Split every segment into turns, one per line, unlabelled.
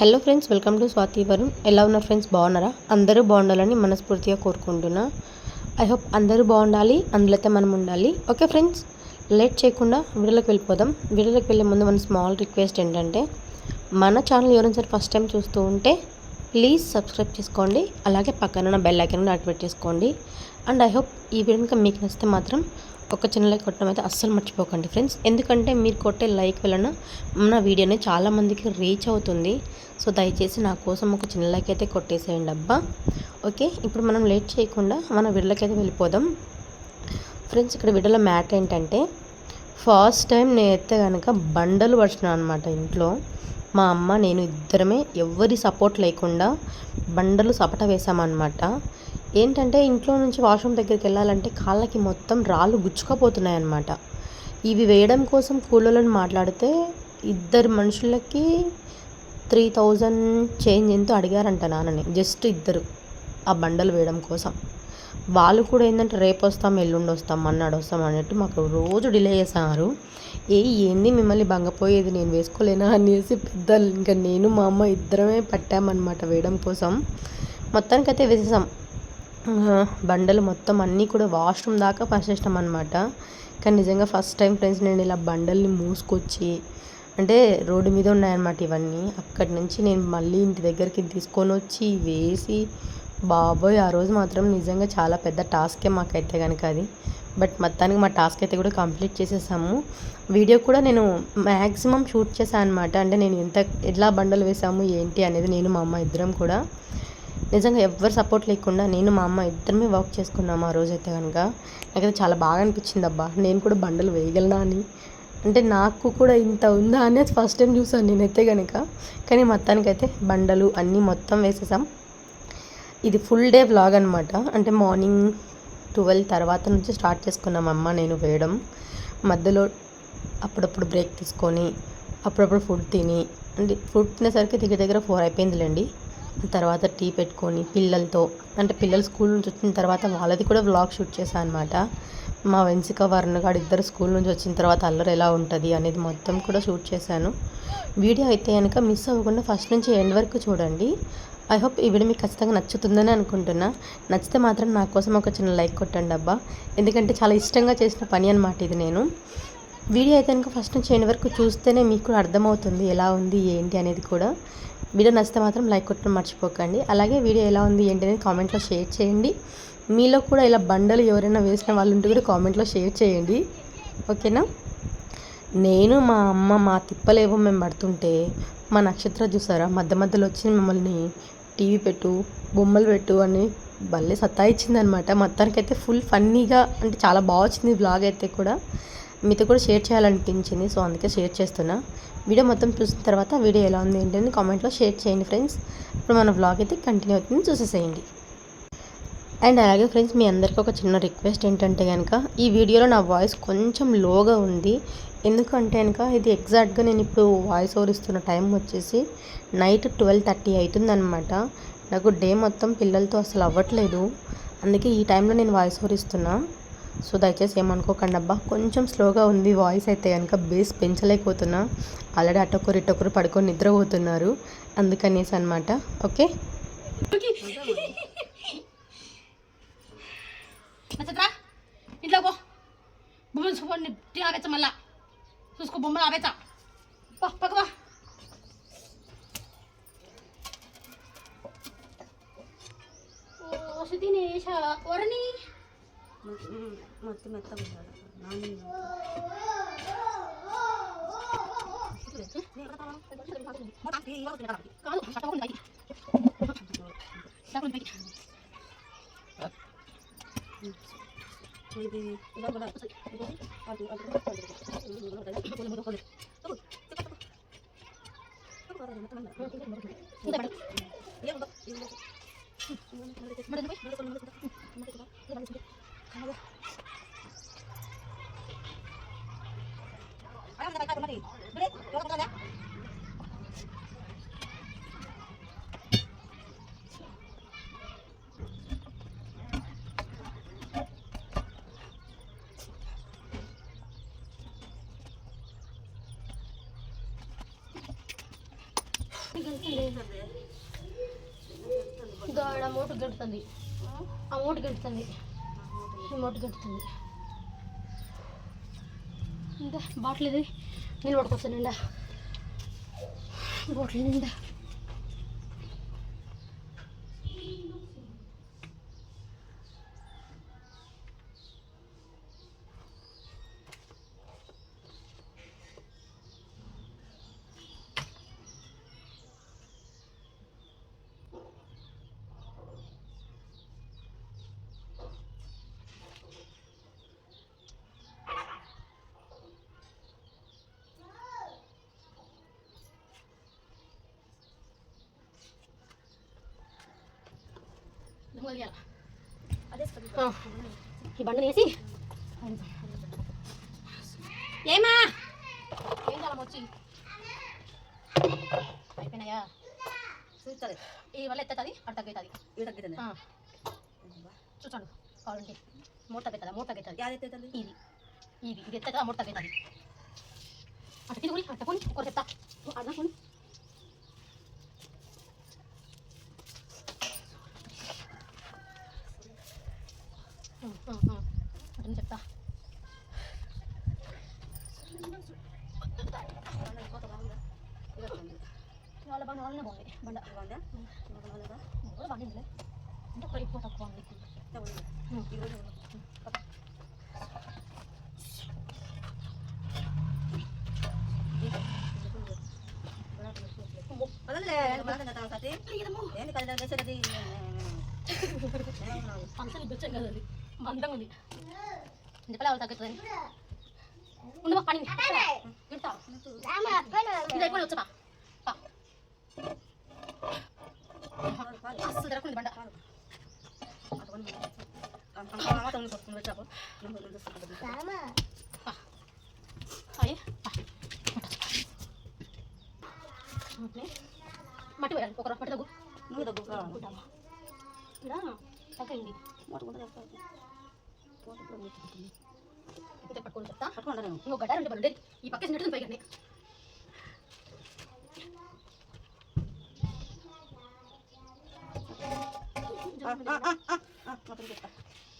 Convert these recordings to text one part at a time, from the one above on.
Hello friends welcome to Swathi Varun. ఎలా ఉన్నారు friends? బాగున్నారా? అందరూ బాగుండాలని మనస్ఫూర్తిగా కోరుకుంటున్నా. ఐ హోప్ అందరూ బాగుండాలి అందులో మనం ఉండాలి. ఓకే ఫ్రెండ్స్ లేట్ చేయకుండా వీడియోలోకి వెళ్ళిపోదాం. వీడియోలోకి వెళ్ళే ముందు మన స్మాల్ రిక్వెస్ట్ ఏంటంటే మన ఛానల్ ఎవరైనా సరే ఫస్ట్ టైం చూస్తూ ఉంటే ప్లీజ్ సబ్స్క్రైబ్ చేసుకోండి. అలాగే పక్కన బెల్ ఐకన్ యాక్టివేట్ చేసుకోండి. అండ్ ఐ హోప్ ఈ వీడియో మీకు నచ్చితే మాత్రం ఒక చిన్న లైక్ కొట్టడం అయితే అస్సలు మర్చిపోకండి ఫ్రెండ్స్. ఎందుకంటే మీరు కొట్టే లైక్ వలన మన వీడియోని చాలామందికి రీచ్ అవుతుంది. సో దయచేసి నా కోసం ఒక చిన్న లైక్ అయితే కొట్టేసేయండి అబ్బా. ఓకే ఇప్పుడు మనం లేట్ చేయకుండా మన విడలకైతే వెళ్ళిపోదాం. ఫ్రెండ్స్ ఇక్కడ వీడియోలో మ్యాటర్ ఏంటంటే ఫస్ట్ టైం నేనైతే కనుక బండలు పడిచినాను అనమాట ఇంట్లో. మా అమ్మ నేను ఇద్దరమే ఎవరి సపోర్ట్ లేకుండా బండలు సపట వేసామన్నమాట ఏంటంటే ఇంట్లో నుంచి వాష్రూమ్ దగ్గరికి వెళ్ళాలంటే కాళ్ళకి మొత్తం రాళ్ళు గుచ్చుకపోతున్నాయి అన్నమాట ఇవి వేయడం కోసం కూలోళ్ళని మాట్లాడితే ఇద్దరు మనుషులకి త్రీ థౌజండ్ చేంజ్ ఎంతో అడిగారంట నాన్నని జస్ట్ ఇద్దరు ఆ బండలు వేయడం కోసం. వాళ్ళు కూడా ఏంటంటే రేపు వస్తాం ఎల్లుండి వస్తాం మన్నాడు వస్తాం అన్నట్టు మాకు రోజు డిలే చేశారు. ఏ ఏంది మిమ్మల్ని బంగపోయేది నేను వేసుకోలేనా అనేసి పెద్ద ఇంకా నేను మా అమ్మ ఇద్దరమే పట్టామన్నమాట వేయడం కోసం. మొత్తానికైతే వేసేసాం. బండలు మొత్తం అన్నీ కూడా వాష్రూమ్ దాకా పనిచేసినాం అనమాట కానీ నిజంగా ఫస్ట్ టైం ఫ్రెండ్స్ నేను ఇలా బండల్ని మూసుకొచ్చి అంటే రోడ్డు మీద ఉన్నాయన్నమాట ఇవన్నీ. అక్కడి నుంచి నేను మళ్ళీ ఇంటి దగ్గరికి తీసుకొని వచ్చి వేసి బాబోయ్ ఆ రోజు మాత్రం నిజంగా చాలా పెద్ద టాస్కే మాకైతే కనుక అది. బట్ మొత్తానికి మా టాస్క్ అయితే కూడా కంప్లీట్ చేసేసాము. వీడియో కూడా నేను మ్యాక్సిమం షూట్ చేశాను అనమాట అంటే నేను ఎంత ఎట్లా బండలు వేసాము ఏంటి అనేది నేను మా అమ్మ ఇద్దరం కూడా. నిజంగా ఎవ్వరు సపోర్ట్ లేకుండా నేను మా అమ్మ ఇద్దరమే వర్క్ చేసుకున్నాము ఆ రోజు అయితే కనుక. నాకైతే చాలా బాగా అనిపించింది అబ్బా. నేను కూడా బండలు వేయగలనా అని. అంటే నాకు కూడా ఇంత ఉందా అనేది ఫస్ట్ టైం చూసాను నేనైతే కనుక. కానీ మొత్తానికైతే బండలు అన్నీ మొత్తం వేసేసాం. ఇది ఫుల్ డే వ్లాగ్ అనమాట అంటే మార్నింగ్ ట్వెల్వ్ తర్వాత నుంచి స్టార్ట్ చేసుకున్నాం అమ్మ నేను వేయడం. మధ్యలో అప్పుడప్పుడు బ్రేక్ తీసుకొని అప్పుడప్పుడు ఫుడ్ తిని అంటే ఫుడ్ తినేసరికి దగ్గర దగ్గర ఫోర్ అయిపోయిందిలేండి. తర్వాత టీ పెట్టుకొని పిల్లలతో అంటే పిల్లలు స్కూల్ నుంచి వచ్చిన తర్వాత వాళ్ళది కూడా వ్లాగ్ షూట్ చేశాను అనమాట మా వెన్సిక వర్ణగాడు ఇద్దరు స్కూల్ నుంచి వచ్చిన తర్వాత అల్లరి ఎలా ఉంటుంది అనేది మొత్తం కూడా షూట్ చేశాను. వీడియో అయితే కనుక మిస్ అవ్వకుండా ఫస్ట్ నుంచి ఎండ్ వరకు చూడండి. ఐ హోప్ ఈ వీడియో మీకు ఖచ్చితంగా నచ్చుతుందని అనుకుంటున్నా. నచ్చితే మాత్రం నా కోసం ఒక చిన్న లైక్ కొట్టండి అబ్బా. ఎందుకంటే చాలా ఇష్టంగా చేసిన పని అనమాట ఇది నేను. వీడియో అయితే కనుక ఫస్ట్ నుంచి ఎండ్ వరకు చూస్తేనే మీకు కూడా అర్థమవుతుంది ఎలా ఉంది ఏంటి అనేది కూడా. వీడియో నచ్చితే మాత్రం లైక్ కొట్టడం మర్చిపోకండి. అలాగే వీడియో ఎలా ఉంది ఏంటి అనేది కామెంట్లో షేర్ చేయండి. మీలో కూడా ఇలా బండలు ఎవరైనా వేసిన వాళ్ళు ఉంటే కూడా కామెంట్లో షేర్ చేయండి. ఓకేనా? నేను మా అమ్మ మా తిప్పలేవో మేము పడుతుంటే మా నక్షత్ర చూసారా? మధ్య మధ్యలో వచ్చి మమ్మల్ని టీవీ పెట్టు బొమ్మలు పెట్టు అని భలే సత్తా ఇచ్చిందనమాట మొత్తానికైతే ఫుల్ ఫన్నీగా అంటే చాలా బాగా వచ్చింది బ్లాగ్ అయితే కూడా. మీతో కూడా షేర్ చేయాలనిపించింది. సో అందుకే షేర్ చేస్తున్నా. వీడియో మొత్తం చూసిన తర్వాత వీడియో ఎలా ఉంది ఏంటని కామెంట్లో షేర్ చేయండి ఫ్రెండ్స్. ఇప్పుడు మన బ్లాగ్ అయితే కంటిన్యూ అవుతుంది. చూసేసేయండి. అండ్ అలాగే ఫ్రెండ్స్ మీ అందరికీ ఒక చిన్న రిక్వెస్ట్ ఏంటంటే కనుక ఈ వీడియోలో నా వాయిస్ కొంచెం లోగా ఉంది. ఎందుకంటే కనుక ఇది ఎగ్జాక్ట్గా నేను ఇప్పుడు వాయిస్ ఓవర్ ఇస్తున్న టైం వచ్చేసి నైట్ ట్వెల్వ్ థర్టీ అవుతుందన్నమాట. నాకు డే మొత్తం పిల్లలతో అసలు అవ్వట్లేదు. అందుకే ఈ టైంలో నేను వాయిస్ ఓవర్ ఇస్తున్నా. సో దయచేసి ఏమనుకోకండి అబ్బా కొంచెం స్లోగా ఉంది వాయిస్ అయితే కనుక బేస్ పెంచలేకపోతున్నా. ఆల్రెడీ అటొక్కరు ఇటొక్కరు పడుకొని నిద్రపోతున్నారు. అందుకనేసి అనమాట ఓకే?
ఇంట్లో పో. బొమ్మలు చూపండి టీ మళ్ళా. చూసుకో బొమ్మలు ఓ దినేష వరణి
మొత్తం మెత్తగా
కాదు పట్టుకోండి పైకి పట్టుకోండి పైకి గాడ మూట గెడుతుంది. ఆ మూట గడుతుంది. ఈ మూట గెడుతుంది. ఇంకా బాటిల్ ఇది. నీళ్ళు పట్టుకొస్తాను నిండా బాటిల్ నిండా ఈ బండని వేసి. ఏమా? ఏం కాలం వచ్చి అయిపోయినాయా?
చూస్తుంది
ఈ వల్ల ఎత్తుంది అటు తగ్గుతుంది.
ఇవి తగ్గుతుంది.
చూచండు కావాలంటే మూట తగ్గుతుంది? మూట తగ్గుతుంది.
యాది ఎత్తుతుంది?
ఇది. ఇది. ఇది ఎత్తుంది మూట తగ్గుతుంది. అటు తిరుగుని అట్టుకొని ఒకరు చెప్తా అడుగుని అటు చెప్తా వాళ్ళ బండ వాళ్ళనే బాగుంది బండ
బాగుందా
కూడా బాగానే ఉందిలే అంటే ఒక ఎక్కువ తక్కువ ఉంది
వదలలే బాగా తాగుతుంది ఏంటి కదా చేసేది
ఫంక్షన్ వచ్చాం కదా అది మందంగా ఉంది చెప్పలే వాళ్ళు తగ్గుతుంది ఉండు పని వింటా ఇది అయిపోయి వచ్చా అస్సలు తిరగకుండా బండ పా. అయ్యి పా. ఓకే. మట్టి వేయాలి ఒక మట్టి తగ్గు
నువ్వు దగ్గు
ఉంటామా ఇక్కడ తగ్గింది ఇంతే పట్టుకొని చెప్తా
పట్టుకుంటా నేను
ఇంకో గడ్డ రెండు పనులు ఈ పక్క నెట్టు పైకి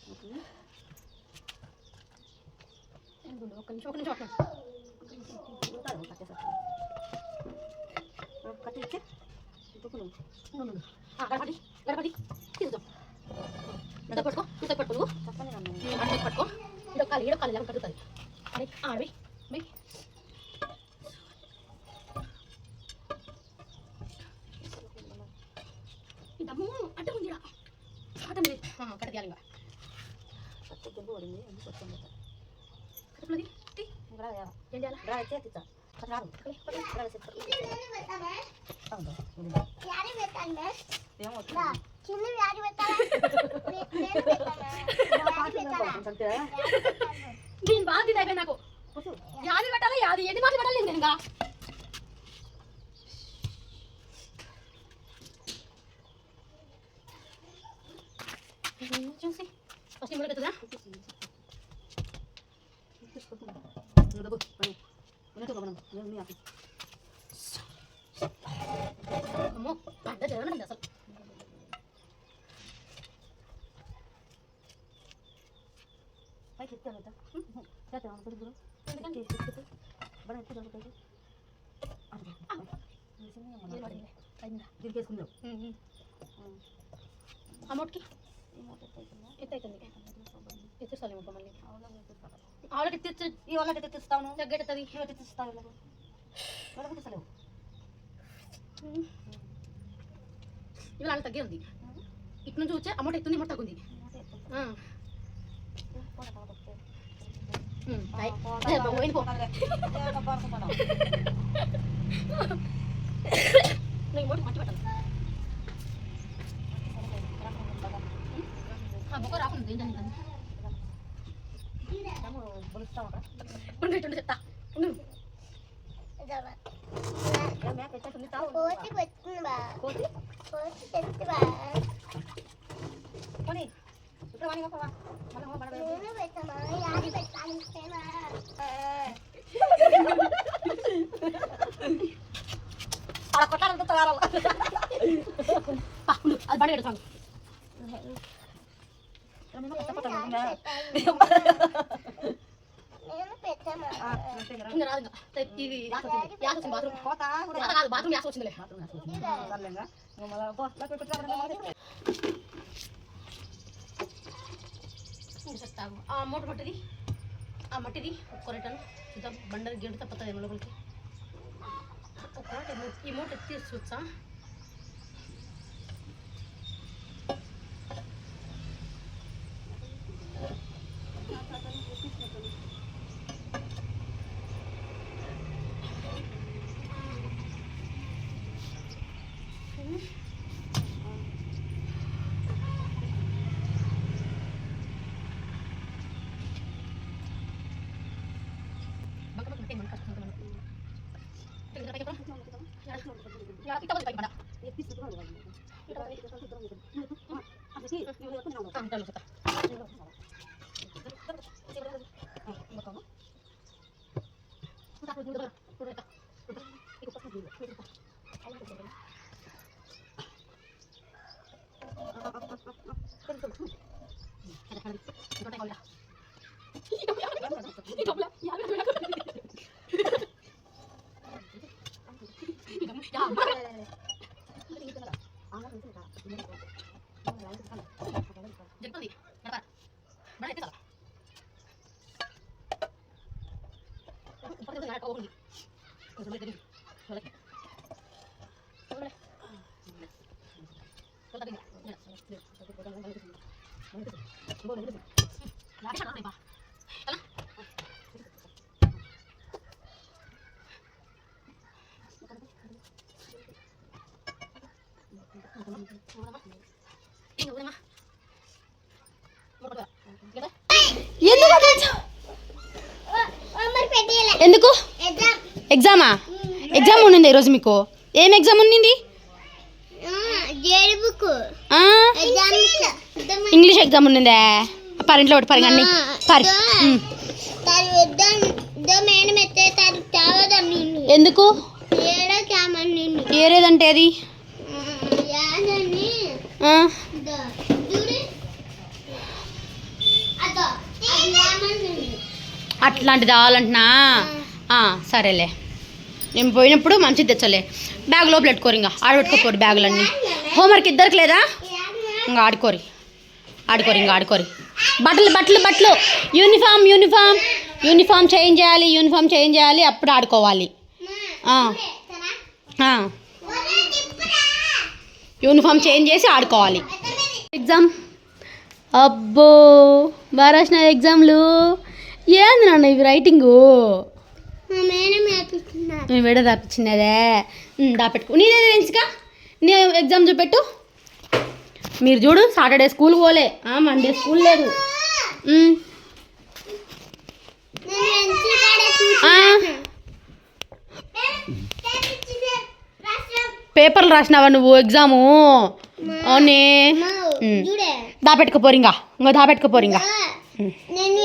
మొత్తం చెప్తా
ఒక్క నిమిషం ఒక నిమిషం పట్టుకోండి
కట్టి ఇచ్చే తుక్కులు
ఉండు, ఉండు. ఆ, గడపడి గడపడి ఇడో కాలు ఇడో కాలు ఇలా కట్టుతుంది అరే ఆడవి బై దమ్ము అడ్డం ఉంది అడ్డం లేదు కట్ట తీయాలి ఇంకా
కొత్త దెబ్బ పడింది అందుకు వచ్చాను
కడుపులోది తీ.
ఇక్కడ
ఏం చేయాలి
ఇక్కడ అయితే ఎత్తిచ్చా అక్కడ రాదు ఇక్కడ ఏమవుతుంది
దీని బాగా తిని అయిపోయింది నాకు యాది పెట్టాలి యాది ఎన్ని మాటలు పెట్టాలి నేను ఇంకా చూసి ఫస్ట్ ఇమ్మడి పెట్టుదా అమ్మో పంట జరగనండి అసలు అమౌంట్కి ఎంత అవుతుంది ఎత్తిస్తాను ఇంకో మళ్ళీ ఆవిడకి తెచ్చి
ఈ వాళ్ళకి తెచ్చిస్తాను
తగ్గెడుతుంది
ఇవి తెచ్చిస్తాను వీళ్ళకు వీళ్ళకు తెచ్చలేవు
ఇవాళ తగ్గే ఉంది ఇటు నుంచి వచ్చే అమౌంట్ ఎత్తుంది అమౌంట్ తగ్గుంది ఆ. ఉమ్, అయ్. ఏ, బాబు, వెళ్ళిపో. నేను మోటి మట్టి పెట్టాలి ఆ బొక్క రాకుండా ఏం జరిగింది ఉండు ఇటు ఉండు చెప్తా ఉండు.
తే- ఇది యాస వచ్చింది యాస వచ్చింది బాత్రూమ్
కోత
యాస కాదు బాత్రూమ్ యాస వచ్చిందిలే
సర్లేంగా మళ్ళీ పో లేకపోతే పెట్టుకురా
ఇంకా చెప్తాగు ఆ మూట మట్టిది ఆ మట్టిది ఒక్క రిటర్న్ చూద్దాం బండది గేటు తప్పుతుంది ఏమో లోపలికి ఒక మూట ఈ మూట- ఈ మూట ఎత్తి చూసా Ito pala.
Ito pala.
ఎందుకు?
ఎగ్జామ్?
ఎగ్జామా ఉండింది ఈరోజు మీకు? ఏం ఎగ్జామ్ ఉండింది ఇంగ్లీష్ ఎగ్జామ్ ఉండిందే పరి ఇంట్లో ఒకటి పరి అన్ని పరి. ఎందుకు? ఏరేదంటే అది? అట్లాంటిది కావాలంటున్నా ఆ, సరేలే. నేను పోయినప్పుడు మంచిది తెచ్చలే. బ్యాగ్ లోపల పెట్టుకోరు ఇంకా ఆడ పెట్టుకోపోరు బ్యాగులన్నీ. హోంవర్క్ ఇద్దరికి లేదా? ఇంకా ఆడుకోరి. ఆడుకోరి ఇంకా ఆడుకోరి. బట్టలు బట్టలు బట్టలు. Uniform uniform. యూనిఫామ్ చేంజ్ చేయాలి యూనిఫామ్ చేంజ్ చేయాలి అప్పుడు ఆడుకోవాలి. యూనిఫామ్ చేంజ్ చేసి ఆడుకోవాలి. ఎగ్జామ్. అబ్బో బాగా రాసిన ఎగ్జామ్లు. ఏంది నాన్న ఇవి రైటింగు?
మేడం
దాపించినదే దాపెట్టుకో నీదే వెంచుగా నీ ఎగ్జామ్ చూపెట్టు. మీరు చూడు సాటర్డే స్కూల్ పోలే. మండే స్కూల్ లేదు. పేపర్లు రాసినావా నువ్వు ఎగ్జాము అవునే. ఉమ్.
చూడే.
దాపెట్టుకోపోరు ఇంకా ఇంకా దాపెట్టుకోపోరు ఇంకా
నేను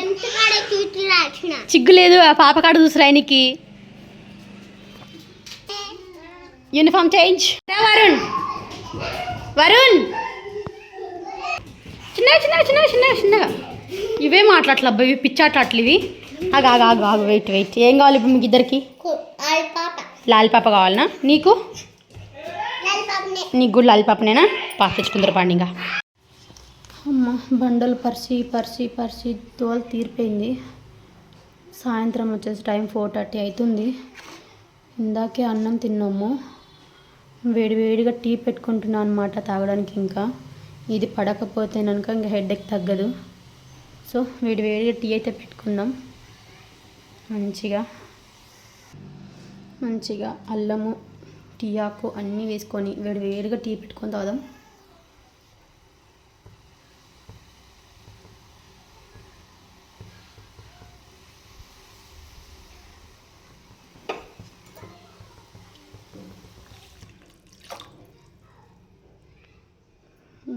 ఎంత కాడ చూసి రాసిన?
చిగ్గు లేదు ఆ పాప కాడ చూసి రాయనికి యూనిఫామ్ చేంజ్ వరుణ్. వరుణ్! చిన్నగా చిన్నగా చిన్నగా చిన్నగా చిన్నగా. ఇవే మాట్లాడట్లే అబ్బా ఇవి పిచ్చాట్లాట్లు ఇవి. ఆగు ఆగు ఆగు ఆగు వెయిట్ వెయిట్ ఏం కావాలి ఇప్పుడు మీకు ఇద్దరికి?
ఆడి పాప
లాలి పాప కావాలనా? నీకు? నీకు కూడా లాలి పాపనేనా పాప తెచ్చుకుందరు పండి ఇంకా. అమ్మ బండలు పరిచి పరిచి పరిచి తోలు తీరిపోయింది. సాయంత్రం వచ్చేసి టైం ఫోర్ థర్టీ అవుతుంది. ఇందాకే అన్నం తిన్నాము. వేడి వేడిగా టీ పెట్టుకుంటున్నాను అనమాట తాగడానికి ఇంకా. ఇది పడకపోతే కనుక ఇంకా హెడేక్ తగ్గదు. సో వేడి వేడిగా టీ అయితే పెట్టుకుందాం. మంచిగా మంచిగా అల్లము టీ ఆకు అన్నీ వేసుకొని వేడి వేడిగా టీ పెట్టుకొని తాగుదాం.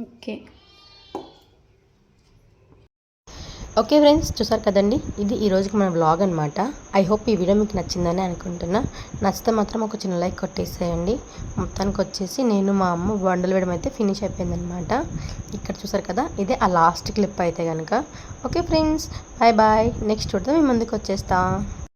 ఓకే.
ఓకే ఫ్రెండ్స్ చూసారు కదండి? ఇది ఈ రోజుకి మన బ్లాగ్ అనమాట ఐ హోప్ ఈ వీడియో మీకు నచ్చిందని అనుకుంటున్నా. నచ్చితే మాత్రం ఒక చిన్న లైక్ కొట్టేసేయండి. మొత్తానికి వచ్చేసి నేను మా అమ్మ బండలు వేయడం అయితే ఫినిష్ అయిపోయిందనమాట ఇక్కడ చూసారు కదా? ఇదే ఆ లాస్ట్ క్లిప్ అయితే కనుక okay friends bye bye next చూడదాం మీ ముందుకు వచ్చేస్తా.